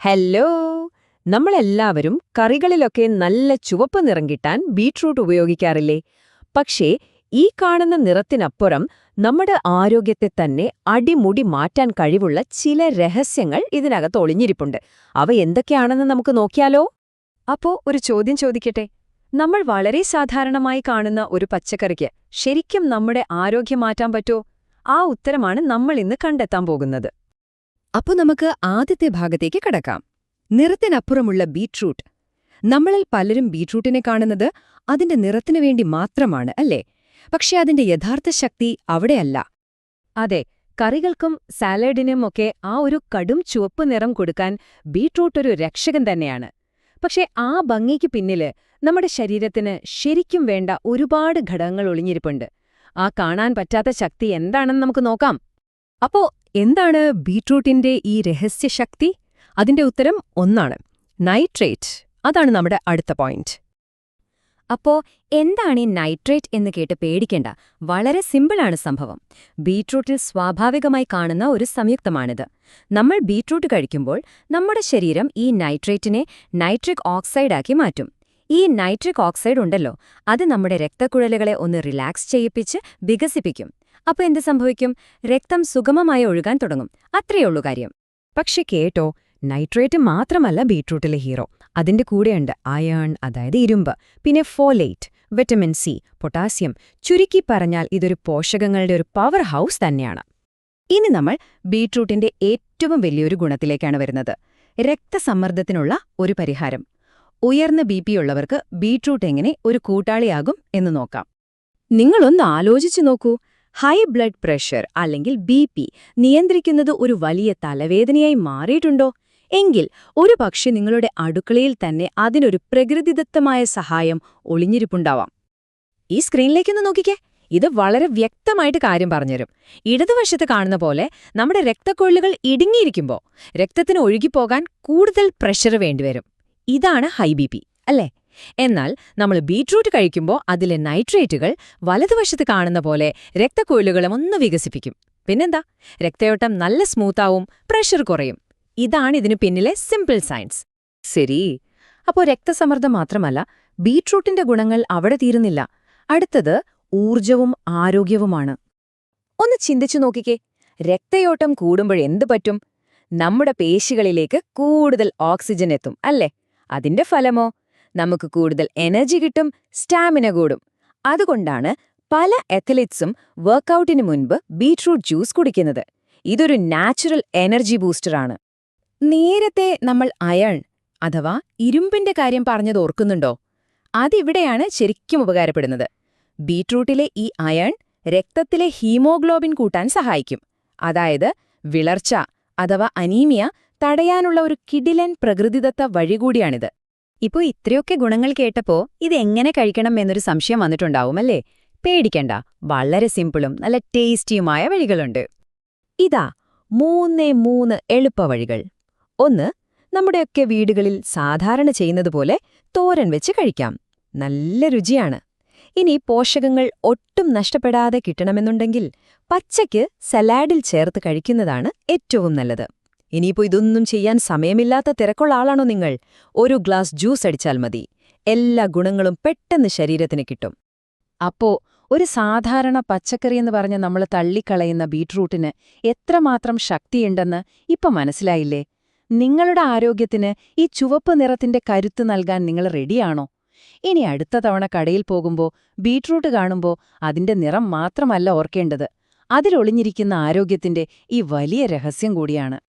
Hello നമ്മളെല്ലാവരും കറികളിലൊക്കെ നല്ല ചുവപ്പ് നിറം കിട്ടാൻ ബീട്രൂട്ട് ഉപയോഗിക്കാറില്ലേ? പക്ഷേ ഈ കാണുന്ന നിറത്തിനപ്പുറം നമ്മുടെ ആരോഗ്യത്തെ തന്നെ അടിമുടി മാറ്റാൻ കഴിവുള്ള ചില രഹസ്യങ്ങൾ ഇതിനകത്ത് ഒളിഞ്ഞിരിപ്പുണ്ട്. അവ എന്തൊക്കെയാണെന്ന് നമുക്ക് നോക്കിയാലോ? അപ്പോ ഒരു ചോദ്യം ചോദിക്കട്ടെ? നമ്മൾ വളരെ സാധാരണമായി കാണുന്ന ഒരു പച്ചക്കറിക്ക് ശരിക്കും നമ്മുടെ ആരോഗ്യം മാറ്റാൻ പറ്റോ? ആ ഉത്തരമാണ് നമ്മൾ ഇന്ന് കണ്ടെത്താൻ പോകുന്നത്. അപ്പൊ നമുക്ക് ആദ്യത്തെ ഭാഗത്തേക്ക് കടക്കാം. നിറത്തിനപ്പുറമുള്ള ബീട്രൂട്ട്. നമ്മളിൽ പലരും ബീട്രൂട്ടിനെ കാണുന്നത് അതിന്റെ നിറത്തിനു വേണ്ടി മാത്രമാണ് അല്ലേ? പക്ഷെ അതിന്റെ യഥാർത്ഥ ശക്തി അവിടെയല്ല. അതെ കറികൾക്കും സാലഡിനും ഒക്കെ ആ ഒരു കടും ചുവപ്പ് നിറം കൊടുക്കാൻ ബീട്രൂട്ട് ഒരു രക്ഷകൻ തന്നെയാണ്. പക്ഷേ ആ ഭംഗിക്ക് പിന്നിൽ നമ്മുടെ ശരീരത്തിന് ശരിക്കും വേണ്ട ഒരുപാട് ഘടകങ്ങൾ ഒളിഞ്ഞിരിപ്പുണ്ട്. ആ കാണാൻ പറ്റാത്ത ശക്തി എന്താണെന്ന് നമുക്ക് നോക്കാം. അപ്പോ എന്താണ് ബീട്രൂട്ടിന്റെ ഈ രഹസ്യശക്തി? അതിന്റെ ഉത്തരം ഒന്നാണ്. നൈട്രേറ്റ്. അതാണ് നമ്മുടെ അടുത്ത പോയിന്റ് അപ്പോ എന്താണ് ഈ നൈട്രേറ്റ് എന്ന് കേട്ട് പേടിക്കേണ്ട? വളരെ സിമ്പിളാണ് സംഭവം. ബീട്രൂട്ടിൽ സ്വാഭാവികമായി കാണുന്ന ഒരു സംയുക്തമാണിത്. നമ്മൾ ബീട്രൂട്ട് കഴിക്കുമ്പോൾ നമ്മുടെ ശരീരം ഈ നൈട്രേറ്റിനെ നൈട്രിക് ഓക്സൈഡാക്കി മാറ്റും. ഈ നൈട്രിക് ഓക്സൈഡ് ഉണ്ടല്ലോ അത് നമ്മുടെ രക്തക്കുഴലുകളെ ഒന്ന് റിലാക്സ് ചെയ്യിപ്പിച്ച് വികസിപ്പിക്കും. അപ്പോൾ എന്ത് സംഭവിക്കും? രക്തം സുഗമമായി ഒഴുകാൻ തുടങ്ങും. അത്രയുള്ളൂ കാര്യം. പക്ഷെ കേട്ടോ നൈട്രേറ്റ് മാത്രമല്ല ബീട്രൂട്ടിലെ ഹീറോ. അതിന്റെ കൂടെയുണ്ട് അയേൺ അതായത് ഇരുമ്പ് പിന്നെ ഫോലേറ്റ് വിറ്റമിൻ സി പൊട്ടാസ്യം. ചുരുക്കി പറഞ്ഞാൽ ഇതൊരു പോഷകങ്ങളുടെ ഒരു പവർ ഹൗസ് തന്നെയാണ്. ഇനി നമ്മൾ ബീട്രൂട്ടിന്റെ ഏറ്റവും വലിയൊരു ഗുണത്തിലേക്കാണ് വരുന്നത്. രക്തസമ്മർദ്ദത്തിനുള്ള ഒരു പരിഹാരം. ഉയർന്ന ബി ഉള്ളവർക്ക് ബീട്രൂട്ട് എങ്ങനെ ഒരു കൂട്ടാളിയാകും എന്ന് നോക്കാം. നിങ്ങളൊന്ന് ആലോചിച്ചു നോക്കൂ. ഹൈ ബ്ലഡ് പ്രഷർ അല്ലെങ്കിൽ ബി നിയന്ത്രിക്കുന്നത് ഒരു വലിയ തലവേദനയായി മാറിയിട്ടുണ്ടോ? എങ്കിൽ ഒരു പക്ഷെ നിങ്ങളുടെ അടുക്കളയിൽ തന്നെ അതിനൊരു പ്രകൃതിദത്തമായ സഹായം ഒളിഞ്ഞിരിപ്പുണ്ടാവാം. ഈ സ്ക്രീനിലേക്കൊന്ന് നോക്കിക്കേ. ഇത് വളരെ വ്യക്തമായിട്ട് കാര്യം പറഞ്ഞുതരും. ഇടതുവശത്ത് കാണുന്ന പോലെ നമ്മുടെ രക്തക്കൊള്ളുകൾ ഇടുങ്ങിയിരിക്കുമ്പോൾ രക്തത്തിന് ഒഴുകിപ്പോകാൻ കൂടുതൽ പ്രഷർ വേണ്ടിവരും. ഇതാണ് ഹൈ ബി അല്ലേ? എന്നാൽ നമ്മൾ ബീട്രൂട്ട് കഴിക്കുമ്പോൾ അതിലെ നൈട്രേറ്റുകൾ വലതുവശത്ത് കാണുന്ന പോലെ രക്തക്കൊയിലുകളും ഒന്ന് വികസിപ്പിക്കും. പിന്നെന്താ? രക്തയോട്ടം നല്ല സ്മൂത്താവും പ്രഷർ കുറയും. ഇതാണ് ഇതിനു പിന്നിലെ സിമ്പിൾ സയൻസ്. ശരി. അപ്പോൾ രക്തസമ്മർദ്ദം മാത്രമല്ല ബീട്രൂട്ടിന്റെ ഗുണങ്ങൾ അവിടെ തീരുന്നില്ല. അടുത്തത് ഊർജവും ആരോഗ്യവുമാണ്. ഒന്ന് ചിന്തിച്ചു നോക്കിക്കേ. രക്തയോട്ടം കൂടുമ്പോഴെന്ത് പറ്റും? നമ്മുടെ പേശികളിലേക്ക് കൂടുതൽ ഓക്സിജൻ എത്തും അല്ലേ? അതിന്റെ ഫലമോ? നമുക്ക് കൂടുതൽ എനർജി കിട്ടും സ്റ്റാമിന കൂടും. അതുകൊണ്ടാണ് പല അത്ലറ്റ്സും വർക്കൗട്ടിന് മുൻപ് ബീട്രൂട്ട് ജ്യൂസ് കുടിക്കുന്നത്. ഇതൊരു നാച്ചുറൽ എനർജി ബൂസ്റ്ററാണ് നേരത്തെ നമ്മൾ അയൺ അഥവാ ഇരുമ്പിന്റെ കാര്യം പറഞ്ഞത് ഓർക്കുന്നുണ്ടോ? അതിവിടെയാണ് ശരിക്കും ഉപകാരപ്പെടുന്നത്. ബീട്രൂട്ടിലെ ഈ അയൺ രക്തത്തിലെ ഹീമോഗ്ലോബിൻ കൂട്ടാൻ സഹായിക്കും. അതായത് വിളർച്ച അഥവാ അനീമിയ തടയാനുള്ള ഒരു കിടിലൻ പ്രകൃതിദത്ത വഴികൂടിയാണിത് ഇപ്പോ ഇത്രയൊക്കെ ഗുണങ്ങൾ കേട്ടപ്പോ എങ്ങനെ കഴിക്കണം എന്നൊരു സംശയം വന്നിട്ടുണ്ടാവുമല്ലേ പേടിക്കണ്ട. വളരെ സിമ്പിളും നല്ല ടേസ്റ്റിയുമായ വഴികളുണ്ട്. ഇതാ മൂന്നേ മൂന്ന് എളുപ്പവഴികൾ. ഒന്ന് നമ്മുടെയൊക്കെ വീടുകളിൽ സാധാരണ ചെയ്യുന്നതുപോലെ തോരൻ വെച്ച് കഴിക്കാം. നല്ല രുചിയാണ്. ഇനി പോഷകങ്ങൾ ഒട്ടും നഷ്ടപ്പെടാതെ കിട്ടണമെന്നുണ്ടെങ്കിൽ പച്ചയ്ക്ക് സലാഡിൽ ചേർത്ത് കഴിക്കുന്നതാണ് ഏറ്റവും നല്ലത്. ഇനിയിപ്പോ ഇതൊന്നും ചെയ്യാൻ സമയമില്ലാത്ത തിരക്കുള്ള ആളാണോ നിങ്ങൾ? ഒരു ഗ്ലാസ് ജ്യൂസ് അടിച്ചാൽ മതി. എല്ലാ ഗുണങ്ങളും പെട്ടെന്ന് ശരീരത്തിന് കിട്ടും. അപ്പോ ഒരു സാധാരണ പച്ചക്കറി എന്ന് പറഞ്ഞ് നമ്മൾ തള്ളിക്കളയുന്ന ബീട്രൂട്ടിന് എത്രമാത്രം ശക്തിയുണ്ടെന്ന് ഇപ്പൊ മനസ്സിലായില്ലേ? നിങ്ങളുടെ ആരോഗ്യത്തിന് ഈ ചുവപ്പ് നിറത്തിന്റെ കരുത്ത് നൽകാൻ നിങ്ങൾ റെഡിയാണോ? ഇനി അടുത്ത തവണ കടയിൽ പോകുമ്പോൾ ബീട്രൂട്ട് കാണുമ്പോൾ അതിന്റെ നിറം മാത്രമല്ല ഓർക്കേണ്ടത്. അതിലൊളിഞ്ഞിരിക്കുന്ന ആരോഗ്യത്തിന്റെ ഈ വലിയ രഹസ്യം കൂടിയാണ്.